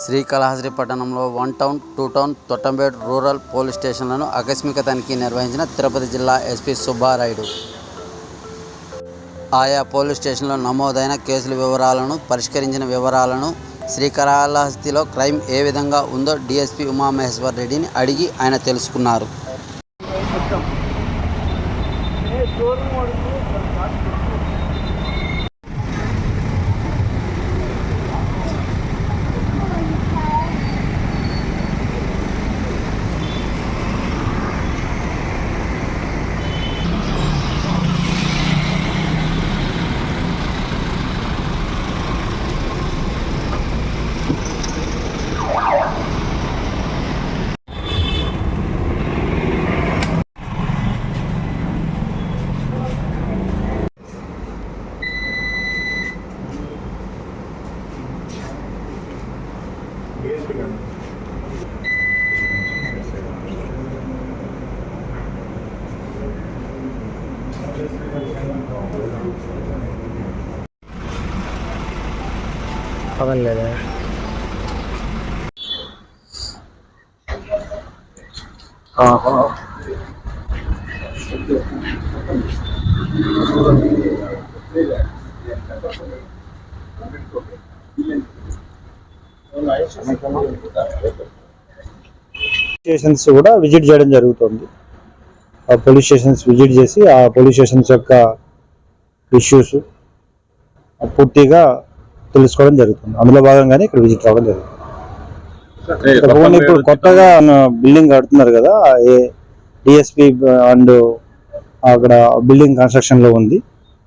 శ్రీకాళహస్తి పట్టణంలో one town two town Thottambedu rural police స్టేషన్లను ఆకస్మిక తనిఖీ నిర్వహించిన తిరుపతి జిల్లా ఎస్పీ సుబ్బారాయుడు. ఆయా పోలీస్ స్టేషన్లో నమోదైన కేసుల వివరాలను పరిష్కరించిన వివరాలను శ్రీకాళహస్తిలో క్రైమ్ ఏ విధంగా ఉందో డీఎస్పీ ఉమామహేశ్వర్ రెడ్డిని అడిగి ఆయన తెలుసుకున్నారు. पकड़ ले रहे हैं हाँ हाँ స్టేషన్స్ కూడా విజిట్ చేయడం జరుగుతుంది. ఆ పోలీస్ స్టేషన్స్ విజిట్ చేసి ఆ పోలీస్ స్టేషన్స్ యొక్క ఇష్యూస్ పూర్తిగా తెలుసుకోవడం జరుగుతుంది. అందులో భాగంగానే ఇక్కడ విజిట్ రావడం జరుగుతుంది. ఇప్పుడు కొత్తగా బిల్డింగ్ కడుతున్నారు కదా డిఎస్పి అండ్ అక్కడ బిల్డింగ్ కన్స్ట్రక్షన్లో ఉంది.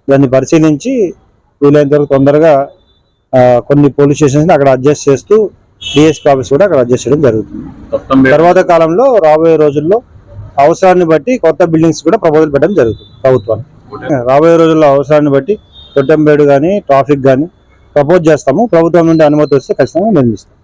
దాన్ని పరిశీలించి వీలైనంత వరకు తొందరగా కొన్ని పోలీస్ స్టేషన్స్ అక్కడ అడ్జస్ట్ చేస్తూ డిఎస్పీ ఆఫీస్ కూడా అక్కడ అడ్జస్ట్ చేయడం జరుగుతుంది. తర్వాత కాలంలో రాబోయే రోజుల్లో అవసరాన్ని బట్టి కొత్త బిల్డింగ్స్ కూడా ప్రపోజల్ పెట్టడం జరుగుతుంది ప్రభుత్వానికి రాబోయే రోజుల్లో అవసరాన్ని బట్టి తొట్టంబేడు కానీ ట్రాఫిక్ కానీ ప్రపోజ్ చేస్తాము. ప్రభుత్వం నుండి అనుమతి వస్తే ఖచ్చితంగా నిర్మిస్తాం.